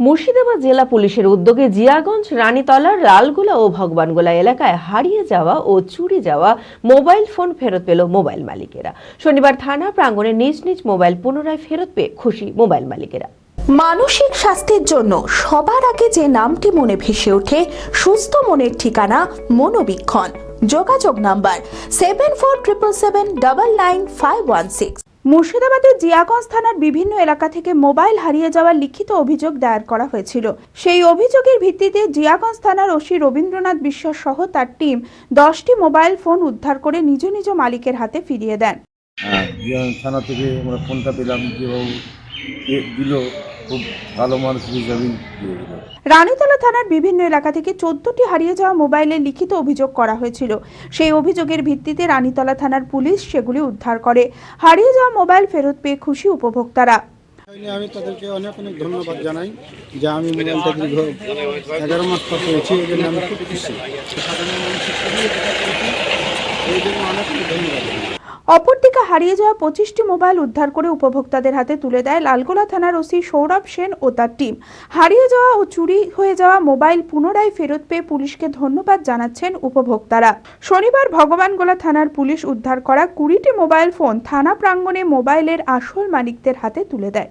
মুর্শিদাবাদ জেলা পুলিশের উদ্যোগে জিয়াগঞ্জ রানীতলার লালগোলা ও ভগবানগোলা এলাকায় হারিয়ে যাওয়া ও চুরি যাওয়া মোবাইল ফোন ফেরত পেল মোবাইল মালিকেরা। শনিবার থানা প্রাঙ্গণে নিজ নিজ মোবাইল পুনরায় ফেরত পেয়ে খুশি মোবাইল মালিকেরা। মানসিক স্বাস্থ্যের জন্য সবার আগে যে নামটি মনে ভেসে ওঠে, সুস্থ মনের ঠিকানা মনোবীক্ষণ। যোগাযোগ number seven four triple seven double nine five one six মুর্শিদাবাদের জিয়াগঞ্জ থানার বিভিন্ন এলাকা থেকে মোবাইল হারিয়ে যাওয়ার লিখিত অভিযোগ দায়ের করা হয়েছিল। সেই অভিযোগের ভিত্তিতে জিয়াগঞ্জ থানার ওসি রবীন্দ্রনাথ বিশ্বাস সহ তার টিম দশটি মোবাইল ফোন উদ্ধার করে নিজ নিজ মালিকের হাতে ফিরিয়ে দেন। হ্যাঁ থানা থেকে আমরা ফোনটা পেলাম যে দিল। খুব ভালো মানুষ হিসাবেই রানীতলা থানার বিভিন্ন এলাকা থেকে চোদ্দটি হারিয়ে যাওয়া মোবাইলের লিখিত অভিযোগ করা হয়েছিল সেই অভিযোগের ভিত্তিতে রানীতলা থানার পুলিশ সেগুলি উদ্ধার করে হারিয়ে যাওয়া মোবাইল ফেরত পেয়ে খুশি উপভোক্তারা আমি তাদেরকে অনেক অনেক ধন্যবাদ জানাই যে আমি মোবাইলটা দীর্ঘ এগারো মাস পর পেয়েছি এই জন্য আমি খুব খুশি। এই জন্য অনেক অনেক ধন্যবাদ জানাই। অপরদিকে হারিয়ে যাওয়া পঁচিশটি মোবাইল উদ্ধার করে উপভোক্তাদের হাতে তুলে দেয় লালগোলা থানার ওসি সৌরভ সেন ও তার টিম। হারিয়ে যাওয়া ও চুরি হয়ে যাওয়া মোবাইল পুনরায় ফেরত পেয়ে পুলিশকে ধন্যবাদ জানাচ্ছেন উপভোক্তারা। শনিবার ভগবানগোলা থানার পুলিশ উদ্ধার করা কুড়িটি মোবাইল ফোন থানা প্রাঙ্গণে মোবাইলের আসল মালিকদের হাতে তুলে দেয়।